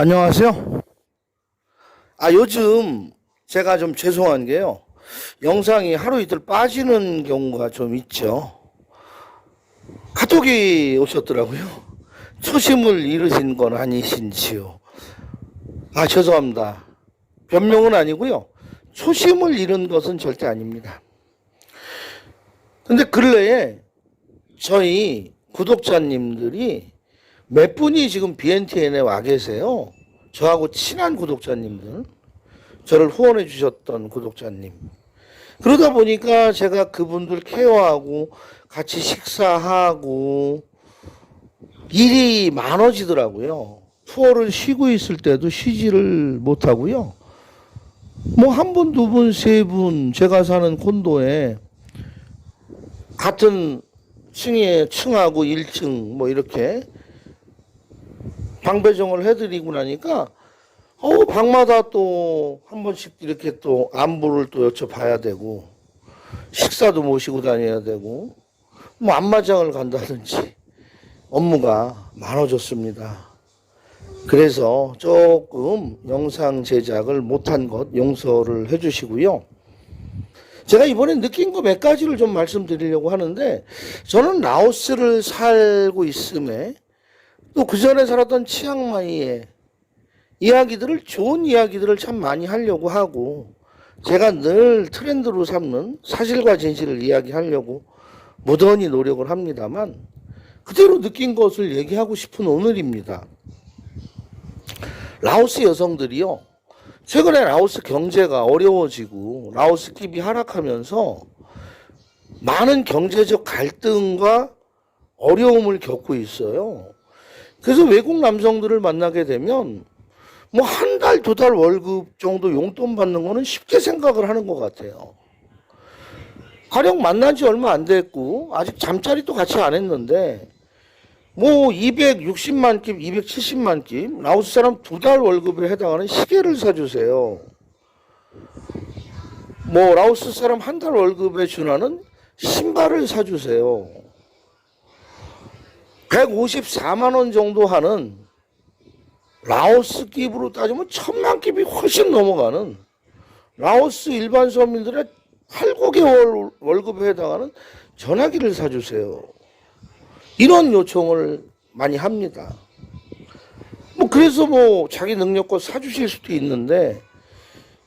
안녕하세요. 아, 요즘 제가 좀 죄송한 게요. 영상이 하루 이틀 빠지는 경우가 좀 있죠. 카톡이 오셨더라고요. 초심을 잃으신 건 아니신지요. 아, 죄송합니다. 변명은 아니고요. 초심을 잃은 것은 절대 아닙니다. 근데 근래에 저희 구독자님들이 몇 분이 지금 BNTN에 와 계세요. 저하고 친한 구독자님들, 저를 후원해 주셨던 구독자님. 그러다 보니까 제가 그분들 케어하고 같이 식사하고 일이 많아지더라고요. 투어를 쉬고 있을 때도 쉬지를 못하고요. 뭐 한 분, 두 분, 세 분, 제가 사는 콘도에 같은 층에 층하고 1층 뭐 이렇게 방 배정을 해드리고 나니까 어 방마다 또 한 번씩 이렇게 또 안부를 또 여쭤봐야 되고 식사도 모시고 다녀야 되고 뭐 안마장을 간다든지 업무가 많아졌습니다. 그래서 조금 영상 제작을 못한 것 용서를 해주시고요. 제가 이번에 느낀 거 몇 가지를 좀 말씀드리려고 하는데 저는 라오스를 살고 있음에 또 그 전에 살았던 치앙마이의 이야기들을 좋은 이야기들을 참 많이 하려고 하고 제가 늘 트렌드로 삼는 사실과 진실을 이야기하려고 무던히 노력을 합니다만 그대로 느낀 것을 얘기하고 싶은 오늘입니다. 라오스 여성들이요. 최근에 라오스 경제가 어려워지고 라오스 기비 하락하면서 많은 경제적 갈등과 어려움을 겪고 있어요. 그래서 외국 남성들을 만나게 되면 뭐 한 달, 두 달 월급 정도 용돈 받는 거는 쉽게 생각을 하는 것 같아요. 가령 만난 지 얼마 안 됐고, 아직 잠자리도 같이 안 했는데, 뭐 260만 깁, 270만 깁, 라오스 사람 두 달 월급에 해당하는 시계를 사주세요. 뭐 라오스 사람 한 달 월급에 준하는 신발을 사주세요. 154만 원 정도 하는 라오스 깁으로 따지면 천만 깁이 훨씬 넘어가는 라오스 일반 서민들의 8, 9개월 월급에 해당하는 전화기를 사주세요. 이런 요청을 많이 합니다. 뭐 그래서 뭐 자기 능력껏 사주실 수도 있는데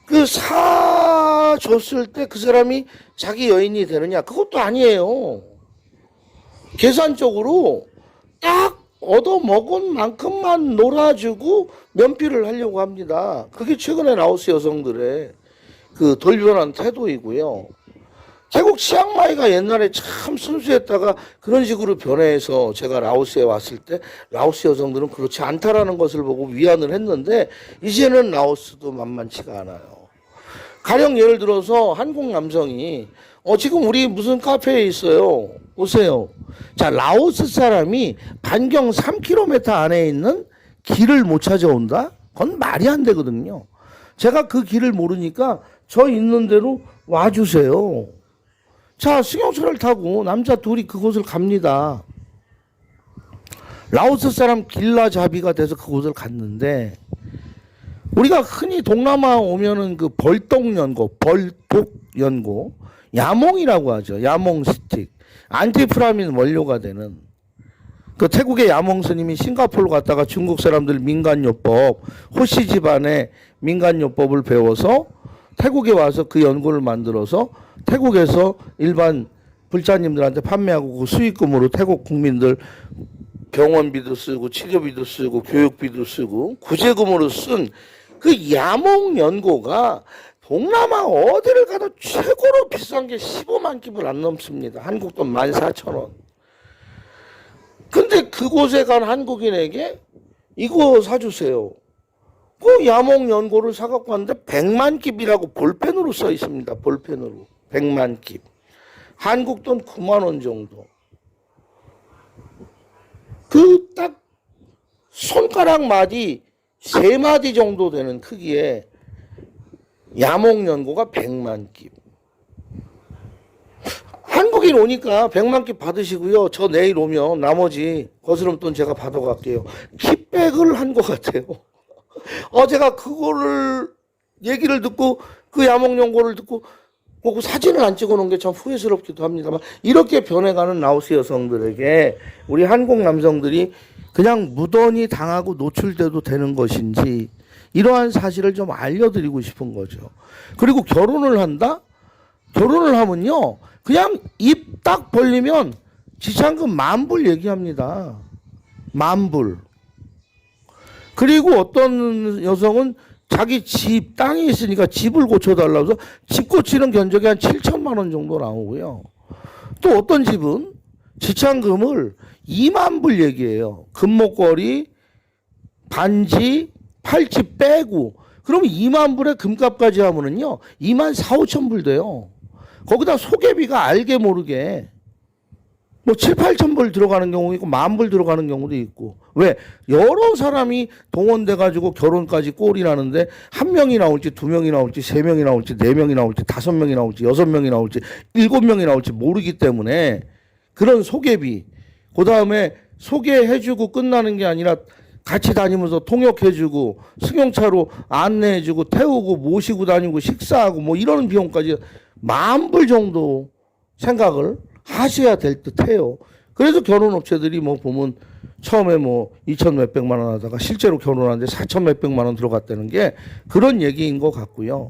그 사줬을 때 그 사람이 자기 여인이 되느냐 그것도 아니에요. 계산적으로 딱 얻어 먹은 만큼만 놀아주고 면피를 하려고 합니다. 그게 최근에 라오스 여성들의 그 돌변한 태도이고요. 태국 치앙마이가 옛날에 참 순수했다가 그런 식으로 변해서 제가 라오스에 왔을 때 라오스 여성들은 그렇지 않다라는 것을 보고 위안을 했는데 이제는 라오스도 만만치가 않아요. 가령 예를 들어서 한국 남성이 어 지금 우리 무슨 카페에 있어요. 오세요. 자 라오스 사람이 반경 3km 안에 있는 길을 못 찾아온다? 그건 말이 안 되거든요. 제가 그 길을 모르니까 저 있는 대로 와주세요. 자, 승용차를 타고 남자 둘이 그곳을 갑니다. 라오스 사람 길라잡이가 돼서 그곳을 갔는데 우리가 흔히 동남아 오면은 그 벌떡 연고, 벌독연고, 야몽이라고 하죠. 야몽 스틱. 안티프라민 원료가 되는 그 태국의 야몽 스님이 싱가포르 갔다가 중국 사람들 민간요법, 호시 집안의 민간요법을 배워서 태국에 와서 그 연구를 만들어서 태국에서 일반 불자님들한테 판매하고 그 수익금으로 태국 국민들 병원비도 쓰고 치료비도 쓰고 교육비도 쓰고 구제금으로 쓴 그 야몽 연고가 동남아 어디를 가도 최고로 비싼 게 15만 깁을 안 넘습니다. 한국 돈 14,000원. 근데 그곳에 간 한국인에게 이거 사주세요. 그 야몽 연고를 사갖고 왔는데 100만 깁이라고 볼펜으로 써 있습니다. 볼펜으로. 100만 깁. 한국 돈 9만 원 정도. 그 딱 손가락 마디 세 마디 정도 되는 크기의 야몽 연고가 100만 깁. 한국인 오니까 100만 깁 받으시고요. 저 내일 오면 나머지 거스름 돈 제가 받아갈게요. 킵백을 한 것 같아요. 어 제가 그거를 얘기를 듣고 그 야목 연고를 듣고 뭐그 사진을 안 찍어 놓은 게 참 후회스럽기도 합니다만 이렇게 변해가는 라오스 여성들에게 우리 한국 남성들이 그냥 무던히 당하고 노출돼도 되는 것인지 이러한 사실을 좀 알려드리고 싶은 거죠. 그리고 결혼을 한다? 결혼을 하면요. 그냥 입 딱 벌리면 지참금 만불 얘기합니다. 만불. 그리고 어떤 여성은 자기 집 땅이 있으니까 집을 고쳐달라고 해서 집 고치는 견적이 한 7천만 원 정도 나오고요. 또 어떤 집은 지참금을 2만 불 얘기해요. 금목걸이, 반지, 팔찌 빼고. 그러면 2만 불에 금값까지 하면은요 2만 4, 5천 불 돼요. 거기다 소개비가 알게 모르게. 뭐 7, 8천 불 들어가는 경우 있고 만 불 들어가는 경우도 있고. 왜? 여러 사람이 동원돼 가지고 결혼까지 꼴이 나는데 한 명이 나올지 두 명이 나올지 세 명이 나올지 네 명이 나올지 다섯 명이 나올지 여섯 명이 나올지 일곱 명이 나올지 모르기 때문에 그런 소개비. 그 다음에 소개해주고 끝나는 게 아니라 같이 다니면서 통역해주고 승용차로 안내해주고 태우고 모시고 다니고 식사하고 뭐 이런 비용까지 만 불 정도 생각을 하셔야 될 듯해요. 그래서 결혼 업체들이 뭐 보면 처음에 뭐 2천 몇백만 원 하다가 실제로 결혼하는데 4천 몇백만 원 들어갔다는 게 그런 얘기인 것 같고요.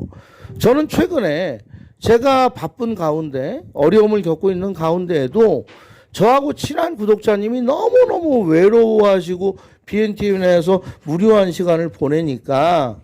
저는 최근에 제가 바쁜 가운데 어려움을 겪고 있는 가운데에도 저하고 친한 구독자님이 너무너무 외로워하시고 BNT 내에서 무료한 시간을 보내니까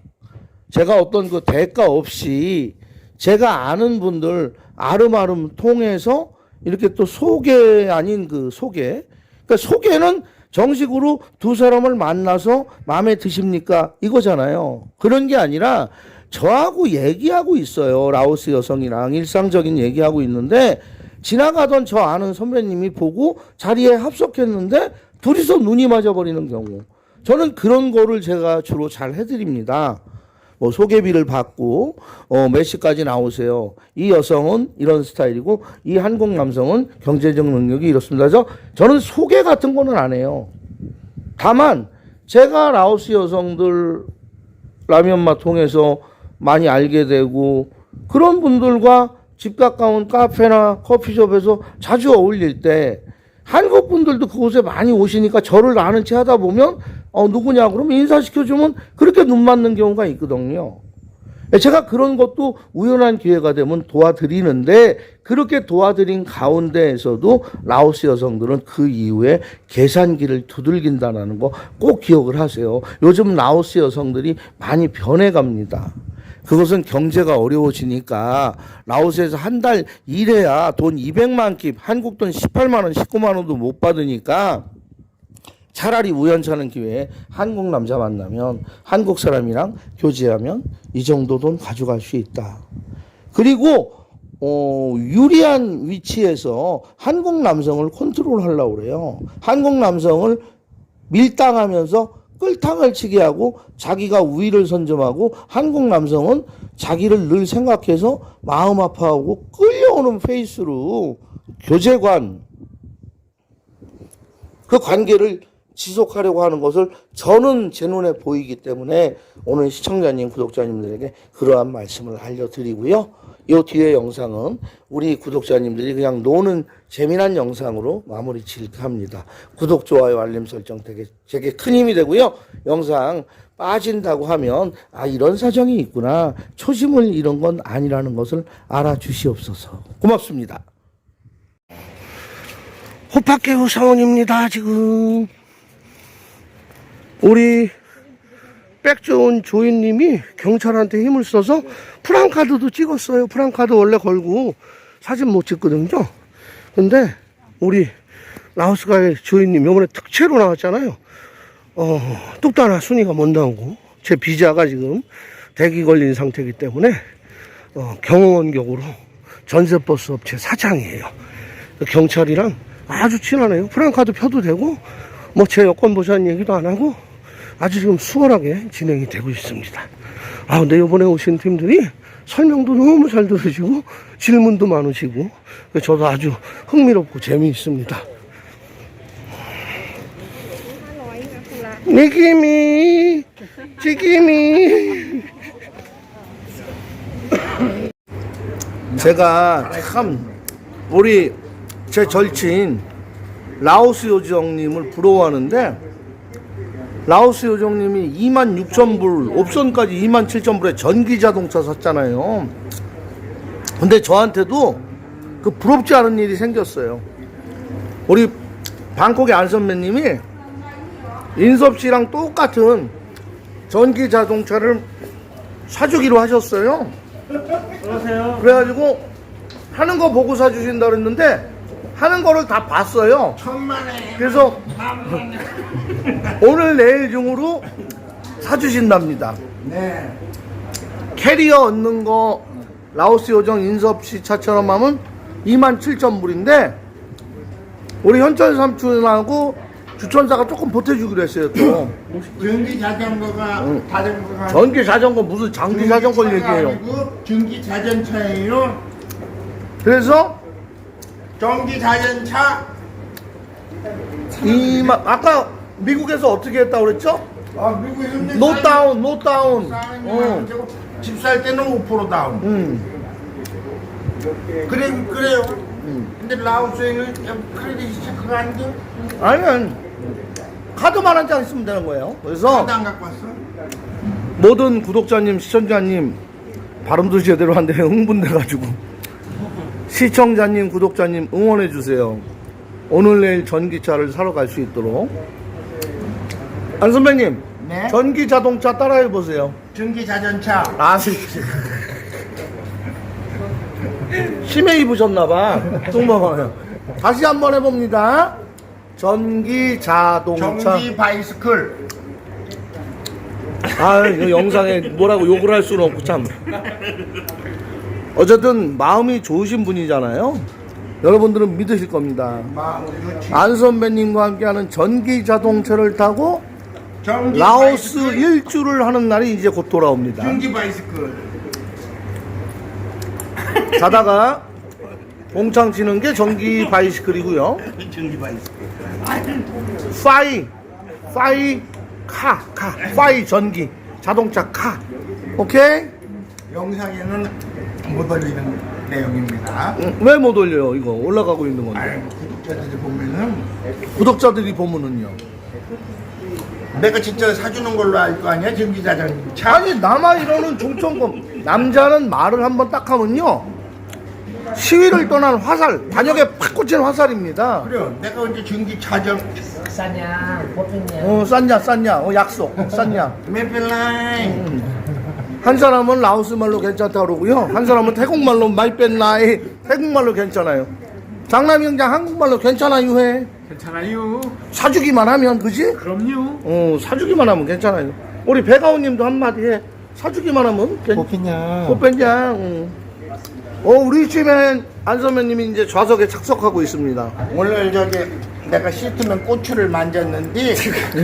제가 어떤 그 대가 없이 제가 아는 분들 아름아름 통해서 이렇게 또 소개 아닌 그 소개. 그러니까 소개는 정식으로 두 사람을 만나서 마음에 드십니까? 이거잖아요. 그런 게 아니라 저하고 얘기하고 있어요. 라오스 여성이랑 일상적인 얘기하고 있는데 지나가던 저 아는 선배님이 보고 자리에 합석했는데 둘이서 눈이 맞아버리는 경우. 저는 그런 거를 제가 주로 잘 해드립니다. 뭐 소개비를 받고 어, 몇 시까지 나오세요. 이 여성은 이런 스타일이고 이 한국 남성은 경제적 능력이 이렇습니다. 저는 소개 같은 거는 안 해요. 다만 제가 라오스 여성들 라면맛 통해서 많이 알게 되고 그런 분들과 집 가까운 카페나 커피숍에서 자주 어울릴 때 한국 분들도 그곳에 많이 오시니까 저를 아는 체 하다 보면 어 누구냐 그러면 인사시켜주면 그렇게 눈 맞는 경우가 있거든요. 제가 그런 것도 우연한 기회가 되면 도와드리는데 그렇게 도와드린 가운데에서도 라오스 여성들은 그 이후에 계산기를 두들긴다는 거 꼭 기억을 하세요. 요즘 라오스 여성들이 많이 변해갑니다. 그것은 경제가 어려워지니까 라오스에서 한 달 일해야 돈 200만 킵, 한국 돈 18만 원, 19만 원도 못 받으니까 차라리 우연찮은 기회에 한국 남자 만나면 한국 사람이랑 교제하면 이 정도 돈 가져갈 수 있다. 그리고 어, 유리한 위치에서 한국 남성을 컨트롤 하려고 그래요. 한국 남성을 밀당하면서 끌탕을 치게 하고 자기가 우위를 선점하고 한국 남성은 자기를 늘 생각해서 마음 아파하고 끌려오는 페이스로 교제관 그 관계를 지속하려고 하는 것을 저는 제 눈에 보이기 때문에 오늘 시청자님, 구독자님들에게 그러한 말씀을 알려드리고요. 이 뒤에 영상은 우리 구독자님들이 그냥 노는 재미난 영상으로 마무리 질까 합니다. 구독, 좋아요, 알림 설정 되게 제게 큰 힘이 되고요. 영상 빠진다고 하면 아 이런 사정이 있구나. 초심을 잃은 건 아니라는 것을 알아주시옵소서. 고맙습니다. 호파케우 사원입니다. 지금 우리 백 좋은 조인님이 경찰한테 힘을 써서 프랑카드도 찍었어요. 프랑카드 원래 걸고 사진 못 찍거든요. 근데 우리 라오스가의 조인님 이번에 특채로 나왔잖아요. 어, 하나 순위가 못 나오고 제 비자가 지금 대기 걸린 상태이기 때문에 어, 경호원 격으로 전세버스 업체 사장이에요. 경찰이랑 아주 친하네요. 프랑카드 펴도 되고 뭐 제 여권 보자는 얘기도 안 하고 아주 지금 수월하게 진행이 되고 있습니다. 아, 근데 이번에 오신 팀들이 설명도 너무 잘 들으시고 질문도 많으시고 저도 아주 흥미롭고 재미있습니다. 치기미 치기미 제가 참 우리 제 절친 라오스 요정님을 부러워하는데 라오스 요정님이 2만 6천 불 옵션까지 2만 7천 불에 전기 자동차 샀잖아요. 근데 저한테도 그 부럽지 않은 일이 생겼어요. 우리 방콕의 안 선배님이 인섭 씨랑 똑같은 전기 자동차를 사주기로 하셨어요. 그래가지고 하는 거 보고 사주신다 그랬는데 하는 거를 다 봤어요. 천만에 그래서 오늘 내일 중으로 사주신답니다. 네. 캐리어 얻는 거 라오스 요정 인섭 씨 차처럼 하면 2만 7천 불인데 우리 현철 삼촌하고 주천사가 조금 보태주기로 했어요 또 전기 자전거가 자전거가 전기 자전거 무슨 장기 자전거 얘기해요 아니고 전기 자전차예요. 그래서 전기 자전차 이만 아까 미국에서 어떻게 했다고 그랬죠? 아 미국에서는 노다운 노 다운 어. 집살 때는 5% 다운. 음. 그래 그래요. 근데 라오스에는 크레딧이 체크가 안 돼. 아니면 카드만 한 장 있으면 되는 거예요 그래서 안 갖고 왔어? 모든 구독자님, 시청자님 발음도 제대로 안 되면 흥분돼가지고 시청자님, 구독자님 응원해 주세요. 오늘 내일 전기차를 사러 갈 수 있도록 안 선배님, 네. 전기 자동차 따라해 보세요. 전기 자전차. 아, 심해 입으셨나봐. 뚱봐봐요. 다시 한번 해봅니다. 전기 자동차. 전기 바이스클. 아, 이 영상에 뭐라고 욕을 할 수는 없고 참. 어쨌든 마음이 좋으신 분이잖아요. 여러분들은 믿으실 겁니다. 안 선배님과 함께하는 전기 자동차를 타고 라오스. 일주를 하는 날이 이제 곧 돌아옵니다. 전기 바이스클. 자다가 봉창 치는 게 전기 바이시클이고요. 전기 바이스클. 파이, 파이 카, 카, 파이 전기 자동차 카. 오케이? 영상에는 못 올리는 내용입니다. 왜 못 올려요? 이거 올라가고 있는 건데. 아유, 구독자들이 보면은 구독자들이 보면은요. 내가 진짜 사주는 걸로 알 거 아니야 전기 자전차. 아니 남아 이러는 종천검 남자는 말을 한번 딱 하면요 시위를 떠난 화살 반역에 팍 꽂힌 화살입니다 그래요. 내가 언제 전기 자전 싸냐 보통이야 어 쌌냐 쌌냐 어 약속 쌌냐 메필라인. 한 사람은 라오스 말로 괜찮다 그러고요 한 사람은 태국 말로 마이뺀나이 태국 말로 괜찮아요 장남이 형장 한국말로 괜찮아요 해 괜찮아요. 사주기만 하면 그지? 그럼요. 어 사주기만 하면 괜찮아요 우리 배가오님도 한마디 해 사주기만 하면 괜, 뽑히냐. 꽃뱀장. 응. 어, 우리 집엔 안 선배님이 이제 좌석에 착석하고 있습니다. 오늘 저기 내가 시트면 고추를 만졌는데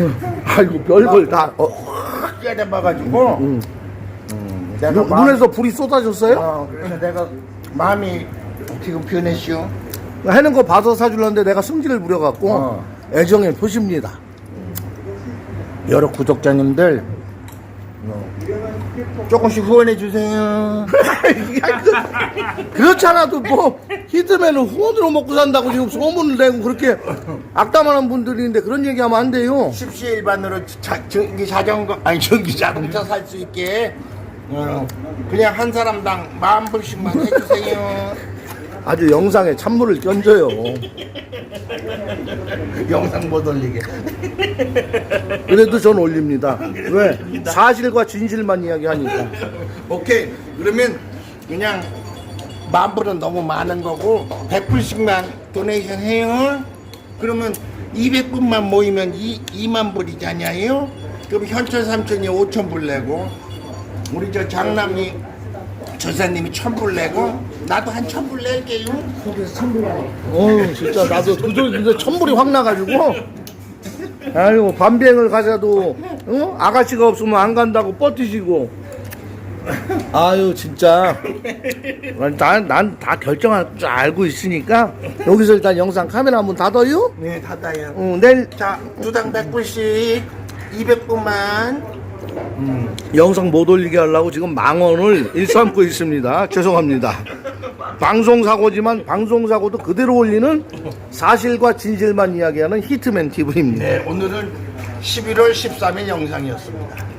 아이고, 별걸 다. 어, 확 깨려봐가지고 음, 내가 눈, 마음- 눈에서 불이 쏟아졌어요? 어, 그래서 내가 마음이 지금 변했슈. 하는 거 봐서 사주려는데 내가 승질을 부려갖고 어. 애정의 표시입니다. 여러 구독자님들 어, 조금씩 후원해 주세요. 그렇잖아도 뭐, 히트맨은 후원으로 먹고 산다고 지금 소문을 내고 그렇게 악담하는 분들인데 그런 얘기하면 안 돼요. 십시일반으로 자, 전기 자전거 아니 전기 자동차 살 수 있게 어, 그냥 한 사람당 만 불씩만 해주세요. 아주 영상에 찬물을 견져요. 영상 못 올리게. 그래도 전 올립니다. 왜? 사실과 진실만 이야기하니까. 오케이 그러면 그냥 만 불은 너무 많은 거고 백 불씩만 도네이션 해요. 그러면 200분만 모이면 이 2만 불이잖아요. 그럼 현철 삼촌이 5천 불 내고 우리 저 장남이 전사님이 천불 내고 나도 한 천불 낼게요. 어 진짜 나도 그저 근데 천불이 확 나가지고. 아유 반비행을 가셔도 어? 아가씨가 없으면 안 간다고 버티시고. 아유 진짜. 난다 결정할 줄 알고 있으니까 여기서 일단 영상 카메라 한번 닫아요. 네, 닫아요. 어, 내일. 자, 두당 100불씩. 200분만 영상 못 올리게 하려고 지금 망언을 일삼고 있습니다. 죄송합니다. 방송사고지만 방송사고도 그대로 올리는 사실과 진실만 이야기하는 히트맨 TV입니다. 네, 오늘은 11월 13일 영상이었습니다.